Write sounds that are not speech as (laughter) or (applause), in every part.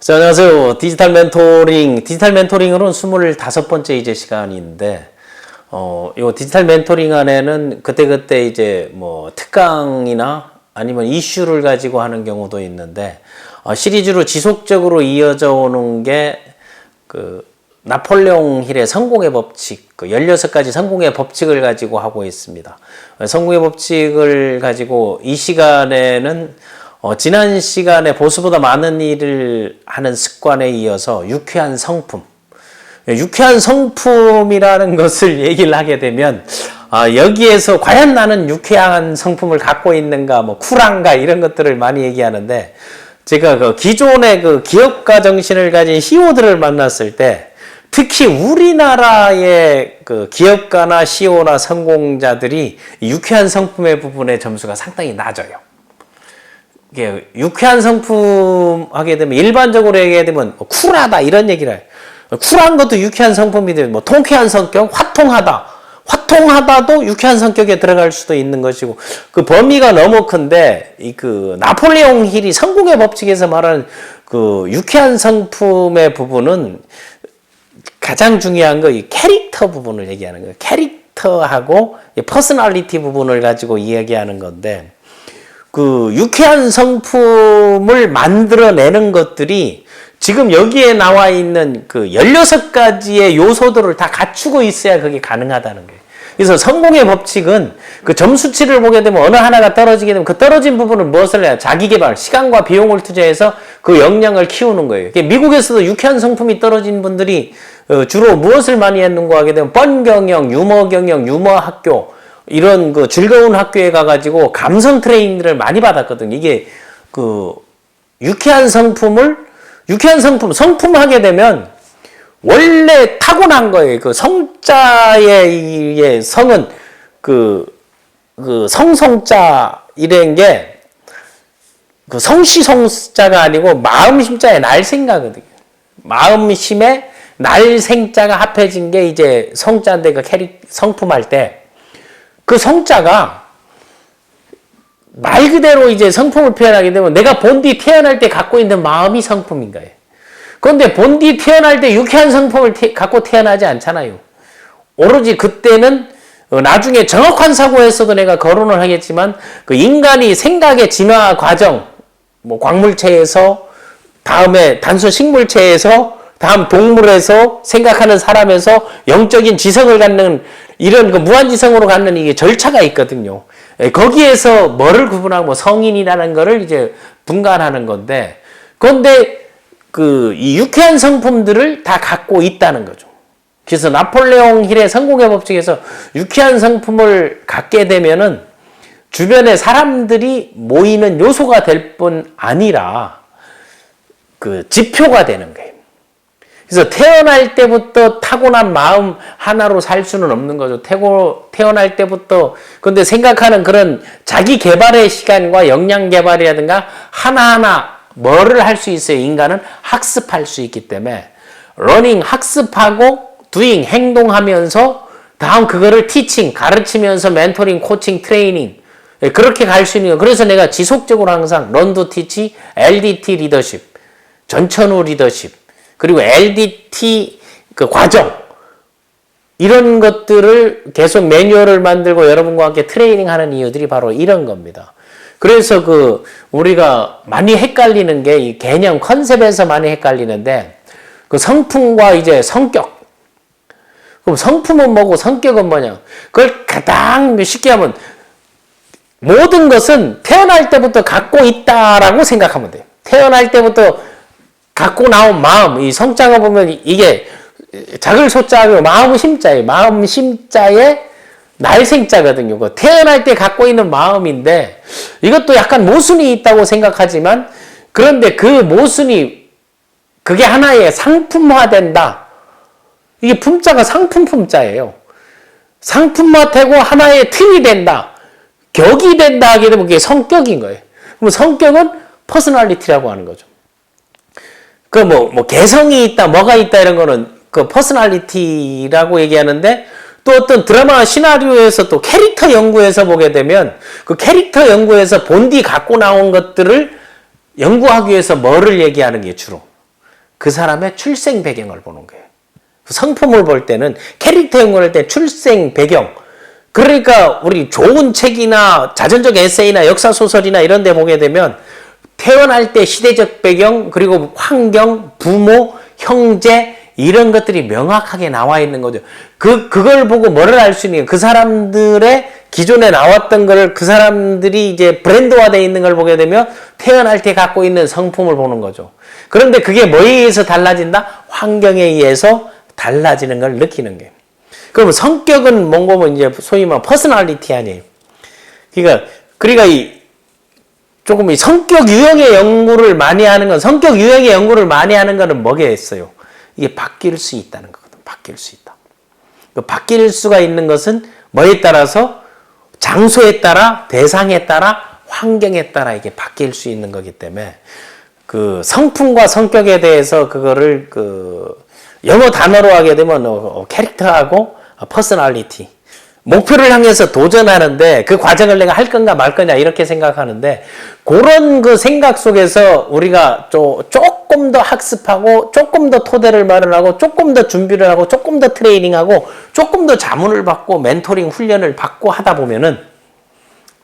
자, 안녕하세요. 디지털 멘토링, 디지털 멘토링으로는 25번째 이제 시간인데, 어, 요 디지털 멘토링 안에는 그때그때 이제 뭐 특강이나 아니면 이슈를 가지고 하는 경우도 있는데, 어, 시리즈로 지속적으로 이어져 오는 게, 그, 나폴레옹 힐의 성공의 법칙, 그 16가지 성공의 법칙을 가지고 하고 있습니다. 어, 성공의 법칙을 가지고 이 시간에는 어, 지난 시간에 보수보다 많은 일을 하는 습관에 이어서 유쾌한 성품. 유쾌한 성품이라는 (laughs) 것을 얘기를 하게 되면, 아, 여기에서 과연 나는 유쾌한 성품을 갖고 있는가, 뭐, 쿨한가, 이런 것들을 많이 얘기하는데, 제가 그 기존의 그 기업가 정신을 가진 CEO들을 만났을 때, 특히 우리나라의 그 기업가나 CEO나 성공자들이 유쾌한 성품의 부분의 점수가 상당히 낮아요. 이게 유쾌한 성품 하게 되면 일반적으로 얘기하게 되면 뭐 쿨하다 이런 얘기를 해요. 쿨한 것도 유쾌한 성품이 되면 뭐 통쾌한 성격, 화통하다. 화통하다도 유쾌한 성격에 들어갈 수도 있는 것이고 그 범위가 너무 큰데 이 그 나폴레옹 힐이 성공의 법칙에서 말하는 그 유쾌한 성품의 부분은 가장 중요한 거 이 캐릭터 부분을 얘기하는 거예요. 캐릭터하고 퍼스널리티 부분을 가지고 이야기하는 건데 그 유쾌한 성품을 만들어내는 것들이 지금 여기에 나와 있는 그 16가지의 요소들을 다 갖추고 있어야 그게 가능하다는 거예요. 그래서 성공의 법칙은 그 점수치를 보게 되면 어느 하나가 떨어지게 되면 그 떨어진 부분은 무엇을 해야 자기 개발, 시간과 비용을 투자해서 그 역량을 키우는 거예요. 미국에서도 유쾌한 성품이 떨어진 분들이 어, 주로 무엇을 많이 했는가 하게 되면 뻔 경영, 유머 경영, 유머 학교, 이런 그 즐거운 학교에 가가지고 감성 트레이닝을 많이 받았거든요. 이게 그 유쾌한 성품을 유쾌한 성품 성품 하게 되면 원래 타고난 거예요. 그 성자의 성은 그, 그 성성자 이런 게 그 성시성자가 아니고 마음심자의 날생가거든요. 마음심에 날생자가 합해진 게 이제 성자인데 그 캐릭 성품할 때 그 성자가 말 그대로 이제 성품을 표현하게 되면 내가 본디 태어날 때 갖고 있는 마음이 성품인 거예요. 그런데 본디 태어날 때 유쾌한 성품을 태, 갖고 태어나지 않잖아요. 오로지 그때는 어, 나중에 정확한 사고에서도 내가 거론을 하겠지만 그 인간이 생각의 진화 과정, 뭐 광물체에서 다음에 단순 식물체에서 다음 동물에서 생각하는 사람에서 영적인 지성을 갖는 이런 그 무한지성으로 갖는 이게 절차가 있거든요. 예, 거기에서 뭐를 구분하고 뭐 성인이라는 거를 이제 분간하는 건데, 그런데 그 이 유쾌한 성품들을 다 갖고 있다는 거죠. 그래서 나폴레옹 힐의 성공의 법칙에서 유쾌한 성품을 갖게 되면은 주변에 사람들이 모이는 요소가 될 뿐 아니라 그 지표가 되는 거예요. 그래서 태어날 때부터 타고난 마음 하나로 살 수는 없는 거죠. 태고, 태어날 때부터. 근데 생각하는 그런 자기 개발의 시간과 역량 개발이라든가 하나하나 뭐를 할 수 있어요. 인간은 학습할 수 있기 때문에. 러닝, 학습하고, doing, 행동하면서, 다음 그거를 티칭, 가르치면서 멘토링, 코칭, 트레이닝. 예, 그렇게 갈 수 있는 거. 그래서 내가 지속적으로 항상 런도 티치, LDT 리더십, 전천후 리더십, 그리고 LDT 그 과정 이런 것들을 계속 매뉴얼을 만들고 여러분과 함께 트레이닝하는 이유들이 바로 이런 겁니다. 그래서 그 우리가 많이 헷갈리는 게 이 개념 컨셉에서 많이 헷갈리는데 그 성품과 이제 성격 그럼 성품은 뭐고 성격은 뭐냐? 그걸 가장 쉽게 하면 모든 것은 태어날 때부터 갖고 있다라고 생각하면 돼요. 태어날 때부터 갖고 나온 마음, 이 성자가 보면 이게 작을 소자고 마음 심자예요. 마음 심자의 날생자거든요. 그 태어날 때 갖고 있는 마음인데 이것도 약간 모순이 있다고 생각하지만 그런데 그 모순이 그게 하나의 상품화된다. 이게 품자가 상품 품자예요. 상품화되고 하나의 틀이 된다. 격이 된다 하게 되면 그게 성격인 거예요. 그럼 성격은 퍼스널리티라고 하는 거죠. 그 뭐, 뭐, 개성이 있다, 뭐가 있다, 이런 거는 그 퍼스널리티라고 얘기하는데 또 어떤 드라마 시나리오에서 또 캐릭터 연구에서 보게 되면 그 캐릭터 연구에서 본디 갖고 나온 것들을 연구하기 위해서 뭐를 얘기하는 게 주로? 그 사람의 출생 배경을 보는 거예요. 성품을 볼 때는 캐릭터 연구할 때 출생 배경. 그러니까 우리 좋은 책이나 자전적 에세이나 역사 소설이나 이런 데 보게 되면 태어날 때 시대적 배경 그리고 환경, 부모, 형제 이런 것들이 명확하게 나와 있는 거죠. 그 그걸 보고 뭐를 알 수 있는 게그 사람들의 기존에 나왔던 거를 그 사람들이 이제 브랜드화되어 있는 걸 보게 되면 태어날 때 갖고 있는 성품을 보는 거죠. 그런데 그게 뭐에 의해서 달라진다? 환경에 의해서 달라지는 걸 느끼는 거예요. 그럼 성격은 뭔가 이제 소위 말 퍼스널리티 아니에요. 그러니까 그러니까 이 조금 이 성격 유형의 연구를 많이 하는 건 성격 유형의 연구를 많이 하는 거는 뭐겠어요? 이게 바뀔 수 있다는 거거든. 바뀔 수 있다. 그 바뀔 수가 있는 것은 뭐에 따라서 장소에 따라 대상에 따라 환경에 따라 이게 바뀔 수 있는 거기 때문에 그 성품과 성격에 대해서 그거를 그 영어 단어로 하게 되면 어, 어, 캐릭터하고 퍼스널리티 목표를 향해서 도전하는데 그 과정을 내가 할 건가 말 거냐 이렇게 생각하는데 그런 그 생각 속에서 우리가 좀 조금 더 학습하고 조금 더 토대를 마련하고 조금 더 준비를 하고 조금 더 트레이닝하고 조금 더 자문을 받고 멘토링 훈련을 받고 하다 보면은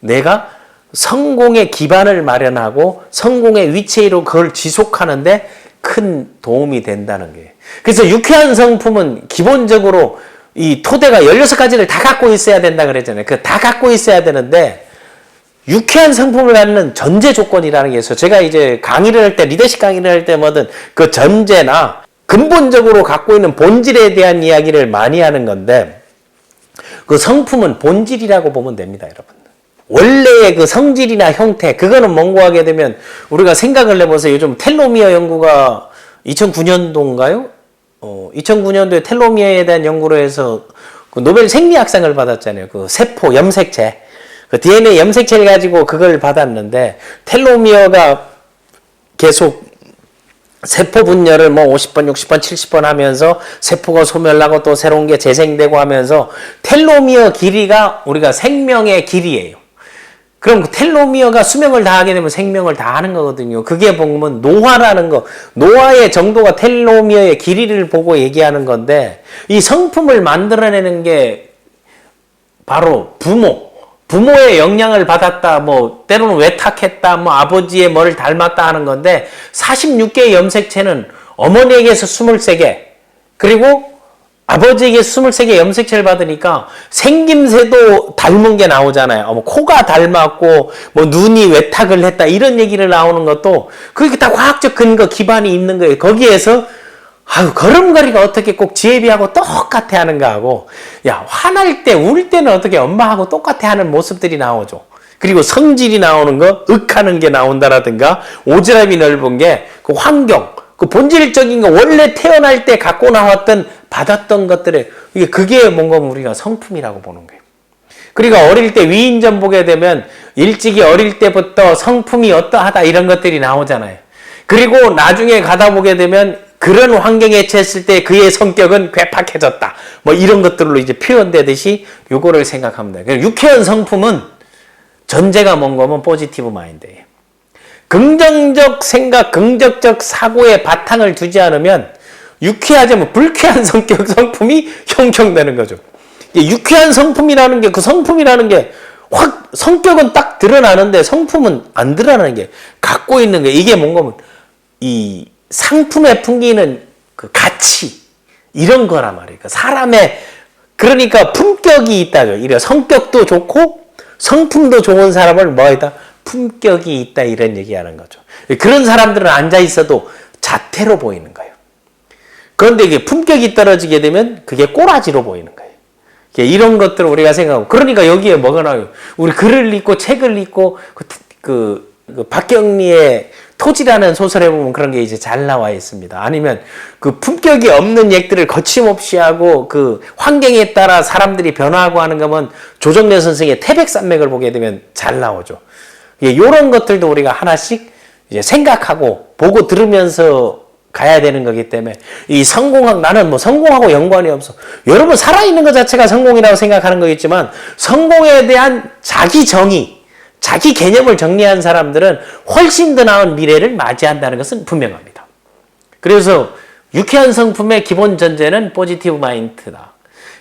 내가 성공의 기반을 마련하고 성공의 위치로 그걸 지속하는데 큰 도움이 된다는 거예요. 그래서 유쾌한 성품은 기본적으로 이 토대가 16가지를 다 갖고 있어야 된다 그랬잖아요. 그 다 갖고 있어야 되는데 유쾌한 성품을 갖는 전제 조건이라는 게 있어요. 제가 이제 강의를 할 때, 리더십 강의를 할 때 뭐든 그 전제나 근본적으로 갖고 있는 본질에 대한 이야기를 많이 하는 건데 그 성품은 본질이라고 보면 됩니다, 여러분. 원래의 그 성질이나 형태, 그거는 뭔고 하게 되면 우리가 생각을 해보세요. 요즘 텔로미어 연구가 2009년도인가요? 어, 2009년도에 텔로미어에 대한 연구로 해서 그 노벨 생리학상을 받았잖아요. 그 세포 염색체. 그 DNA 염색체를 가지고 그걸 받았는데 텔로미어가 계속 세포 분열을 뭐 50번, 60번, 70번 하면서 세포가 소멸하고 또 새로운 게 재생되고 하면서 텔로미어 길이가 우리가 생명의 길이에요. 그럼 그 텔로미어가 수명을 다하게 되면 생명을 다하는 거거든요. 그게 보면 노화라는 거, 노화의 정도가 텔로미어의 길이를 보고 얘기하는 건데 이 성품을 만들어내는 게 바로 부모, 부모의 영향을 받았다, 뭐, 때로는 외탁했다, 뭐, 아버지의 뭐를 닮았다 하는 건데, 46개의 염색체는 어머니에게서 23개, 그리고 아버지에게 23개 염색체를 받으니까 생김새도 닮은 게 나오잖아요. 뭐 코가 닮았고 뭐 눈이 외탁을 했다 이런 얘기를 나오는 것도 그게 다 과학적 근거 기반이 있는 거예요. 거기에서 아유 걸음걸이가 어떻게 꼭 지혜비하고 똑같아 하는가 하고 야 화날 때 울 때는 어떻게 엄마하고 똑같아 하는 모습들이 나오죠. 그리고 성질이 나오는 거, 윽하는 게 나온다라든가 오지랖이 넓은 게 그 환경, 그 본질적인 거 원래 태어날 때 갖고 나왔던 받았던 것들에 이게 그게 뭔가 우리가 성품이라고 보는 거예요. 그리고 어릴 때 위인전 보게 되면 일찍이 어릴 때부터 성품이 어떠하다 이런 것들이 나오잖아요. 그리고 나중에 가다 보게 되면 그런 환경에 처했을 때 그의 성격은 괴팍해졌다. 뭐 이런 것들로 이제 표현되듯이 요거를 돼요. 유쾌한 성품은 전제가 뭔 거면 포지티브 마인드예요. 긍정적 생각, 긍정적 사고에 바탕을 두지 않으면 유쾌하자면 불쾌한 (laughs) 성격, 성품이 형성되는 거죠. 유쾌한 성품이라는 게 그 성품이라는 게 확 성격은 딱 드러나는데 성품은 안 드러나는 게 갖고 있는 게 이게 뭔가 이 상품에 풍기는 그 가치 이런 거란 말이에요. 그 사람의 그러니까 품격이 있다죠. 이래 성격도 좋고 성품도 좋은 사람을 뭐이다 품격이 있다 이런 얘기하는 거죠. 그런 사람들은 앉아 있어도 자태로 보이는 거예요. 그런데 이게 품격이 떨어지게 되면 그게 꼬라지로 보이는 거예요. 이런 것들을 우리가 생각하고 그러니까 여기에 뭐가 나와요? 우리 글을 읽고 책을 읽고 그, 그, 그 박경리의 토지라는 소설에 보면 그런 게 이제 잘 나와 있습니다. 아니면 그 품격이 없는 얘기들을 거침없이 하고 그 환경에 따라 사람들이 변화하고 하는 거면 조정래 선생의 태백산맥을 보게 되면 잘 나오죠. 이런 것들도 우리가 하나씩 이제 생각하고 보고 들으면서 가야 되는 거기 때문에 이 성공학 나는 뭐 성공하고 연관이 없어. 여러분 살아 있는 것 자체가 성공이라고 생각하는 거겠지만 성공에 대한 자기 정의, 자기 개념을 정리한 사람들은 훨씬 더 나은 미래를 맞이한다는 것은 분명합니다. 그래서 유쾌한 성품의 기본 전제는 포지티브 마인드다.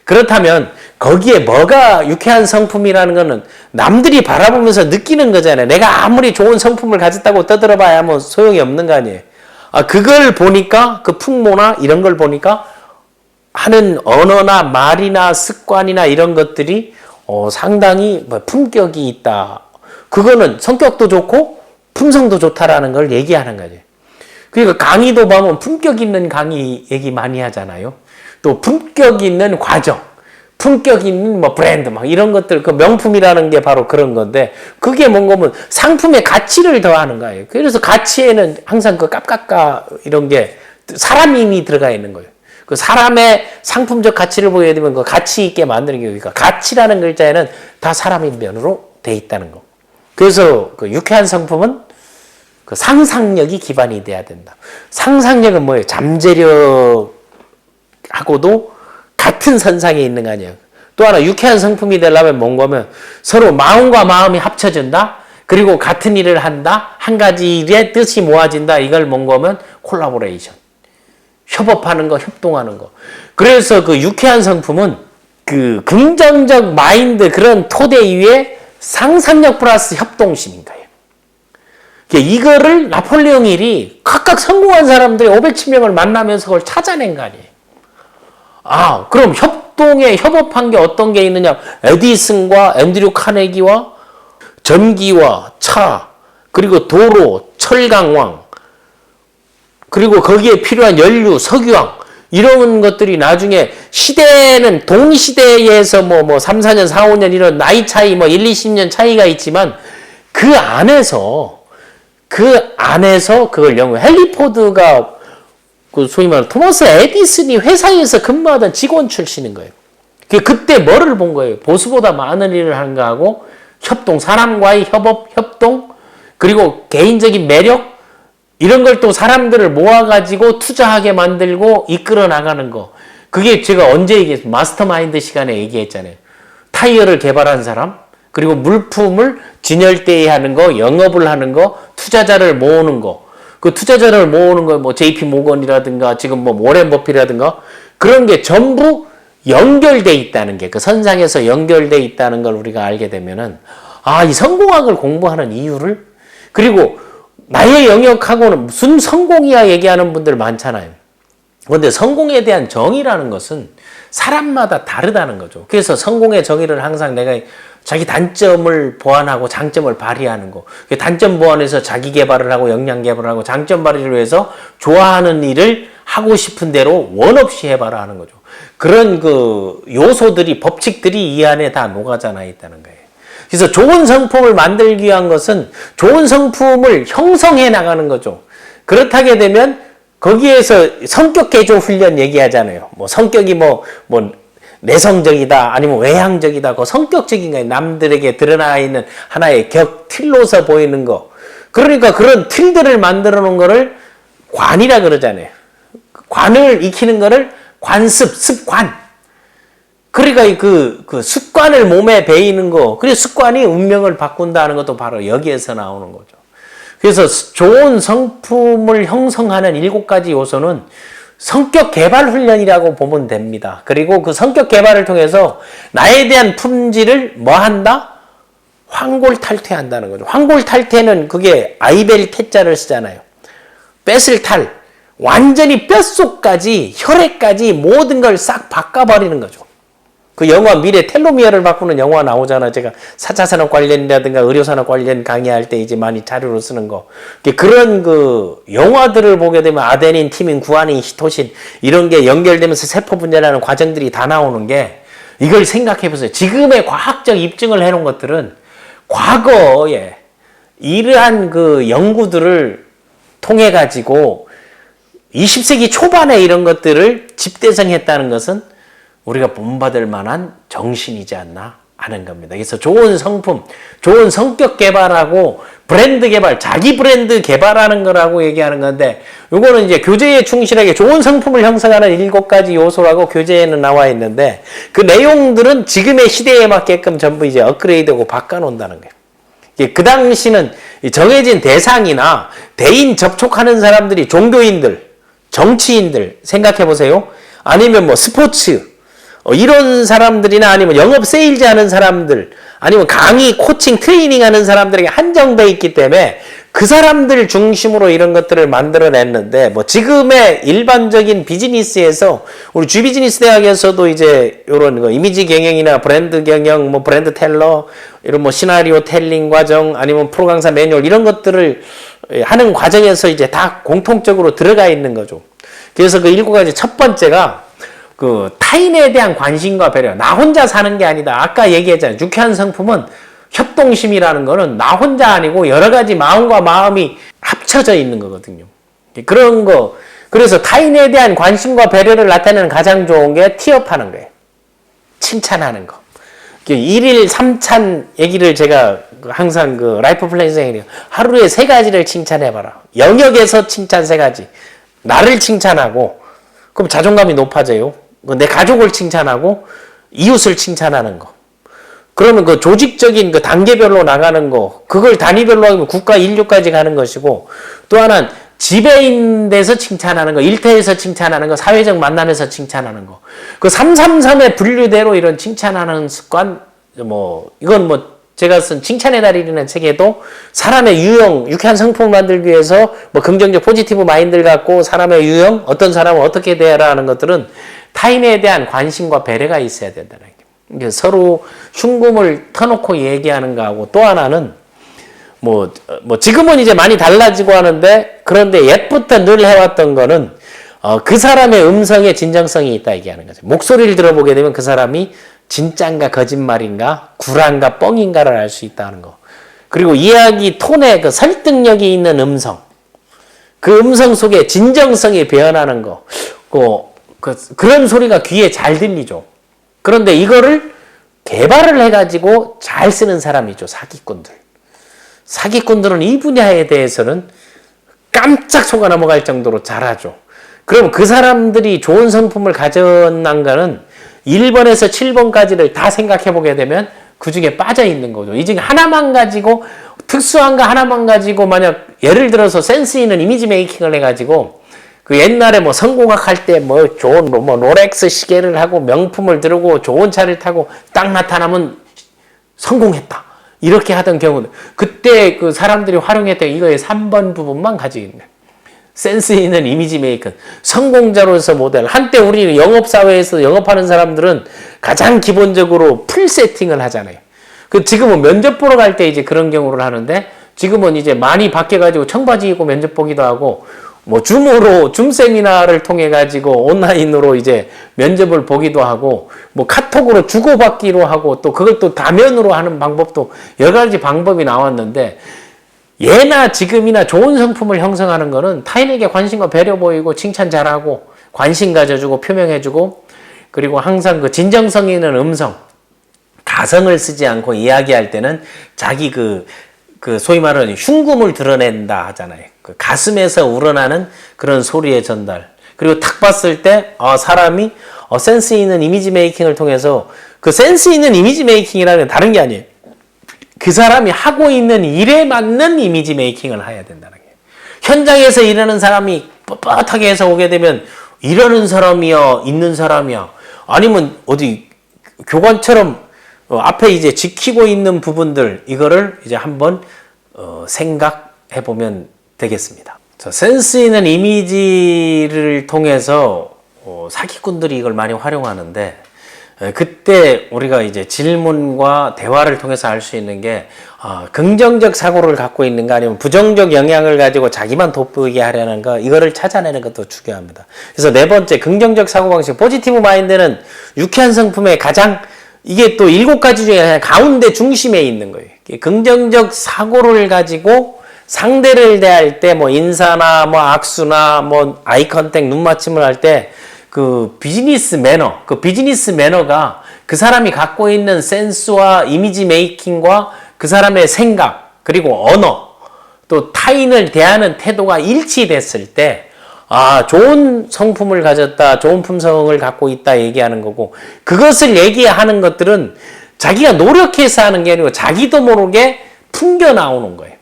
그렇다면 거기에 뭐가 유쾌한 성품이라는 거는 남들이 바라보면서 느끼는 거잖아요. 내가 아무리 좋은 성품을 가졌다고 떠들어봐야 뭐 소용이 없는 거 아니에요. 아, 그걸 보니까 그 풍모나 이런 걸 보니까 하는 언어나 말이나 습관이나 이런 것들이 어, 상당히 뭐 품격이 있다. 그거는 성격도 좋고 품성도 좋다라는 걸 얘기하는 거죠. 그러니까 강의도 보면 품격 있는 강의 얘기 많이 하잖아요. 또 품격 있는 과정, 품격 있는 뭐 브랜드 막 이런 것들 그 명품이라는 게 바로 그런 건데 그게 뭔가 면 상품의 가치를 더하는 거예요. 그래서 가치에는 항상 그 깝깝까 이런 게 사람 힘이 들어가 있는 거예요. 그 사람의 상품적 가치를 보여야 되면 그 가치 있게 만드는 게 그러니까 가치라는 글자에는 다 사람의 면으로 돼 있다는 거. 그래서 그 유쾌한 성품은 그 상상력이 기반이 돼야 된다. 상상력은 뭐예요? 잠재력 하고도 같은 선상에 있는 거 아니에요. 또 하나 유쾌한 성품이 되려면 뭔가면 서로 마음과 마음이 합쳐진다. 그리고 같은 일을 한다. 한 가지 일의 뜻이 모아진다. 이걸 뭔가면 콜라보레이션. 협업하는 거, 협동하는 거. 그래서 그 유쾌한 성품은 그 긍정적 마인드 그런 토대 위에 상상력 플러스 협동심인 거예요. 이거를 나폴레옹 힐이 각각 성공한 사람들이 507명을 만나면서 그걸 찾아낸 거 아니에요. 아, 그럼 협동에 협업한 게 어떤 게 있느냐? 에디슨과 앤드류 카네기와 전기와 차, 그리고 도로, 철강왕, 그리고 거기에 필요한 연료, 석유왕, 이런 것들이 나중에 시대는 동시대에서 뭐, 뭐, 3, 4년, 4, 5년 이런 나이 차이, 뭐, 1, 20년 차이가 있지만 그 안에서, 그 안에서 그걸 연구, 헨리포드가 그 소위 말하는 토마스 에디슨이 회사에서 근무하던 직원 출신인 거예요. 그 그때 뭐를 본 거예요? 보수보다 많은 일을 하는 거하고 협동, 사람과의 협업, 협동, 그리고 개인적인 매력, 이런 걸 또 사람들을 모아가지고 투자하게 만들고 이끌어 나가는 거. 그게 제가 언제 얘기했어요? 마스터마인드 시간에 얘기했잖아요. 타이어를 개발한 사람, 그리고 물품을 진열대하는 거, 영업을 하는 거, 투자자를 모으는 거. 그 투자자를 모으는 거, 뭐 JP 모건이라든가 지금 뭐 워렌 버핏이라든가 그런 게 전부 연결돼 있다는 게 그 선상에서 연결돼 있다는 걸 우리가 알게 되면은 아, 이 성공학을 공부하는 이유를 그리고 나의 영역하고는 무슨 성공이야 얘기하는 분들 많잖아요. 그런데 성공에 대한 정의라는 것은 사람마다 다르다는 거죠. 그래서 성공의 정의를 항상 내가 자기 단점을 보완하고 장점을 발휘하는 거. 그 단점 보완해서 자기 개발을 하고 역량 개발을 하고 장점 발휘를 위해서 좋아하는 일을 하고 싶은 대로 원 없이 해봐라 하는 거죠. 그런 그 요소들이 법칙들이 이 안에 다 녹아져 있다는 거예요. 그래서 좋은 성품을 만들기 위한 것은 좋은 성품을 형성해 나가는 거죠. 그렇다게 되면 거기에서 성격 개조 훈련 얘기하잖아요. 뭐 성격이 뭐, 뭐, 내성적이다, 아니면 외향적이다, 그 성격적인 거예요. 남들에게 드러나 있는 하나의 격, 틀로서 보이는 거. 그러니까 그런 틀들을 만들어 놓은 거를 관이라 그러잖아요. 관을 익히는 거를 관습, 습관. 그러니까 그, 그 습관을 몸에 배이는 거, 그래 습관이 운명을 바꾼다는 것도 바로 여기에서 나오는 거죠. 그래서 좋은 성품을 형성하는 일곱 가지 요소는 성격 개발 훈련이라고 보면 됩니다. 그리고 그 성격 개발을 통해서 나에 대한 품질을 뭐 한다? 황골 탈퇴한다는 거죠. 황골 탈퇴는 그게 아이벨 태자를 쓰잖아요. 뺏을 탈. 완전히 뼛속까지, 혈액까지 모든 걸 싹 바꿔버리는 거죠. 그 영화 미래 텔로미어를 바꾸는 영화 나오잖아. 제가 4차 산업 관련이라든가 의료 산업 관련 강의할 때 이제 많이 자료로 쓰는 거. 그런 그 영화들을 보게 되면 아데닌, 티민, 구아닌, 히토신 이런 게 연결되면서 세포 분열하는 과정들이 다 나오는 게 이걸 생각해 보세요. 지금의 과학적 입증을 해 놓은 것들은 과거에 이러한 그 연구들을 통해 가지고 20세기 초반에 이런 것들을 집대성했다는 것은 우리가 본받을 만한 정신이지 않나 하는 겁니다. 그래서 좋은 성품, 좋은 성격 개발하고 브랜드 개발, 자기 브랜드 개발하는 거라고 얘기하는 건데, 요거는 이제 교재에 충실하게 좋은 성품을 형성하는 일곱 가지 요소라고 교재에는 나와 있는데, 그 내용들은 지금의 시대에 맞게끔 전부 이제 업그레이드하고 바꿔놓는다는 거예요. 그 당시는 정해진 대상이나 대인 접촉하는 사람들이 종교인들, 정치인들 생각해 보세요. 아니면 뭐 스포츠 어, 이런 사람들이나 아니면 영업 세일즈 하는 사람들 아니면 강의 코칭 트레이닝 하는 사람들에게 한정돼 있기 때문에 그 사람들 중심으로 이런 것들을 만들어냈는데 뭐 지금의 일반적인 비즈니스에서 우리 G 비즈니스 대학에서도 이제 이런 거 이미지 경영이나 브랜드 경영 뭐 브랜드 텔러 이런 뭐 시나리오 텔링 과정 아니면 프로 강사 매뉴얼 이런 것들을 하는 과정에서 이제 다 공통적으로 들어가 있는 거죠. 그래서 그 일곱 가지 첫 번째가 그 타인에 대한 관심과 배려. 나 혼자 사는 게 아니다. 아까 얘기했잖아요. 유쾌한 성품은 협동심이라는 거는 나 혼자 아니고 여러 가지 마음과 마음이 합쳐져 있는 거거든요. 그런 거. 그래서 타인에 대한 관심과 배려를 나타내는 가장 좋은 게 티업하는 거예요. 칭찬하는 거. 일일 삼찬 얘기를 제가 항상 그 라이프 플랜 하루에 세 가지를 칭찬해봐라. 영역에서 칭찬 세 가지. 나를 칭찬하고, 그럼 자존감이 높아져요. 내 가족을 칭찬하고, 이웃을 칭찬하는 거. 그러면 그 조직적인 그 단계별로 나가는 거, 그걸 단위별로 하면 국가 인류까지 가는 것이고, 또 하나는 지배인 데서 칭찬하는 거, 일터에서 칭찬하는 거, 사회적 만남에서 칭찬하는 거. 그 333의 분류대로 이런 칭찬하는 습관, 뭐, 이건 뭐, 제가 쓴 칭찬의 달인이라는 책에도 사람의 유형, 유쾌한 성품을 만들기 위해서 뭐 긍정적 포지티브 마인드를 갖고 사람의 유형, 어떤 사람을 어떻게 대하라 하는 것들은 타인에 대한 관심과 배려가 있어야 된다는 게. 서로 흉금을 터놓고 얘기하는 거하고 또 하나는 뭐, 뭐 지금은 이제 많이 달라지고 하는데 그런데 옛부터 늘 해왔던 거는 어, 그 사람의 음성에 진정성이 있다 얘기하는 거죠. 목소리를 들어보게 되면 그 사람이 진짠가 거짓말인가 구란가 뻥인가를 알 수 있다는 거. 그리고 이야기 톤에 그 설득력이 있는 음성. 그 음성 속에 진정성이 배어나는 거. 그, 그, 그런 소리가 귀에 잘 들리죠. 그런데 이거를 개발을 해가지고 잘 쓰는 사람이죠. 사기꾼들. 사기꾼들은 이 분야에 대해서는 깜짝 속아 넘어갈 정도로 잘하죠. 그럼 그 사람들이 좋은 성품을 가졌난가는 1번에서 7번까지를 다 생각해 보게 되면 그 중에 빠져 있는 거죠. 이 중에 하나만 가지고 특수한 거 하나만 가지고 만약 예를 들어서 센스 있는 이미지 메이킹을 해가지고 그 옛날에 뭐 성공학 할 때 뭐 좋은 뭐, 뭐 롤렉스 시계를 하고 명품을 들고 좋은 차를 타고 딱 나타나면 성공했다. 이렇게 하던 경우는 그때 그 사람들이 활용했던 이거의 3번 부분만 가지고 있는 센스 있는 이미지 메이커, 성공자로서 모델. 한때 우리 영업사회에서 영업하는 사람들은 가장 기본적으로 풀 세팅을 하잖아요. 그 지금은 면접 보러 갈 때 이제 그런 경우를 하는데 지금은 이제 많이 바뀌어가지고 청바지 입고 면접 보기도 하고 뭐 줌으로 줌 세미나를 통해 가지고 온라인으로 이제 면접을 보기도 하고 뭐 카톡으로 주고받기로 하고 또 그걸 또 다면으로 하는 방법도 여러 가지 방법이 나왔는데 예나 지금이나 좋은 성품을 형성하는 거는 타인에게 관심과 배려 보이고 칭찬 잘하고 관심 가져주고 표명해주고 그리고 항상 그 진정성 있는 음성 가성을 쓰지 않고 이야기할 때는 자기 그, 그 소위 말하는 흉금을 드러낸다 하잖아요. 그 가슴에서 우러나는 그런 소리의 전달. 그리고 탁 봤을 때, 어, 사람이 어, 센스 있는 이미지 메이킹을 통해서 그 센스 있는 이미지 메이킹이라는 다른 게 아니에요. 그 사람이 하고 있는 일에 맞는 이미지 메이킹을 해야 된다는 거예요. 현장에서 일하는 사람이 뻣뻣하게 해서 오게 되면 이러는 사람이야, 있는 사람이야. 아니면 어디 교관처럼 어, 앞에 이제 지키고 있는 부분들 이거를 이제 한번 어, 생각해 보면 되겠습니다. 자, 센스 있는 이미지를 통해서 어, 사기꾼들이 이걸 많이 활용하는데 그때 우리가 이제 질문과 대화를 통해서 알 수 있는 게 어, 긍정적 사고를 갖고 있는가 아니면 부정적 영향을 가지고 자기만 돋보이게 하려는 거 이거를 찾아내는 것도 중요합니다. 그래서 네 번째 긍정적 사고 방식 포지티브 마인드는 유쾌한 성품의 가장 이게 또 일곱 가지 중에 가운데 중심에 있는 거예요. 긍정적 사고를 가지고 상대를 대할 때 뭐 인사나 뭐 악수나 뭐 아이 컨택 눈 맞춤을 할 때 그 비즈니스 매너, 그 비즈니스 매너가 그 사람이 갖고 있는 센스와 이미지 메이킹과 그 사람의 생각, 그리고 언어, 또 타인을 대하는 태도가 일치됐을 때, 아, 좋은 성품을 가졌다, 좋은 품성을 갖고 있다 얘기하는 거고, 그것을 얘기하는 것들은 자기가 노력해서 하는 게 아니고 자기도 모르게 풍겨 나오는 거예요.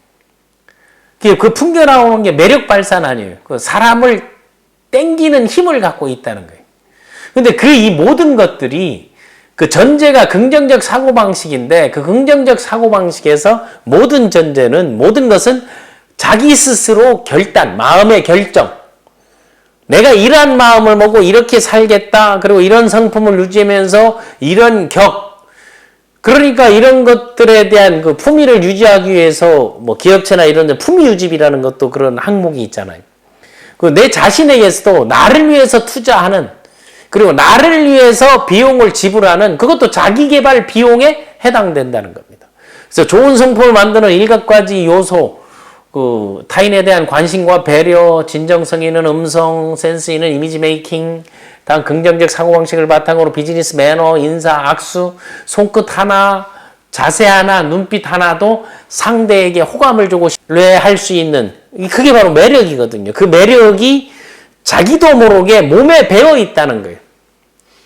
그 풍겨 나오는 게 매력 발산 아니에요. 그 사람을 땡기는 힘을 갖고 있다는 거예요. 근데 그 이 모든 것들이 그 전제가 긍정적 사고방식인데 그 긍정적 사고방식에서 모든 전제는 모든 것은 자기 스스로 결단, 마음의 결정. 내가 이러한 마음을 먹고 이렇게 살겠다. 그리고 이런 성품을 유지하면서 이런 격. 그러니까 이런 것들에 대한 그 품위를 유지하기 위해서 뭐 기업체나 이런 데 품위 유지비라는 것도 그런 항목이 있잖아요. 그 내 자신에게서도 나를 위해서 투자하는 그리고 나를 위해서 비용을 지불하는 그것도 자기 개발 비용에 해당된다는 겁니다. 그래서 좋은 성품을 만드는 일곱 가지 요소, 그 타인에 대한 관심과 배려, 진정성 있는 음성, 센스 있는 이미지 메이킹, 다음 긍정적 사고방식을 바탕으로 비즈니스 매너, 인사, 악수, 손끝 하나, 자세 하나, 눈빛 하나도 상대에게 호감을 주고 신뢰할 수 있는 이- 그게 바로 매력이거든요. 그 매력이 자기도 모르게 몸에 배어 있다는 거예요.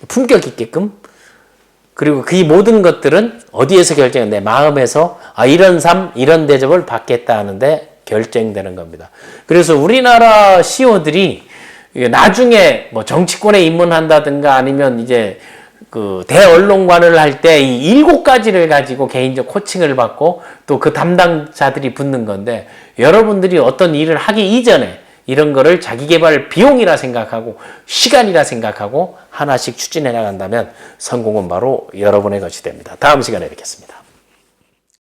품격 있게끔. 그리고 그 모든 것들은 어디에서 결정해? 내 마음에서 아, 이런 삶, 이런 대접을 받겠다 하는데 결정되는 겁니다. 그래서 우리나라 CEO들이 나중에 뭐 정치권에 입문한다든가 아니면 이제 그 대언론관을 할 때 이 일곱 가지를 가지고 개인적 코칭을 받고 또 그 담당자들이 붙는 건데 여러분들이 어떤 일을 하기 이전에 이런 거를 자기 개발 비용이라 생각하고 시간이라 생각하고 하나씩 추진해 나간다면 성공은 바로 여러분의 것이 됩니다. 다음 시간에 뵙겠습니다.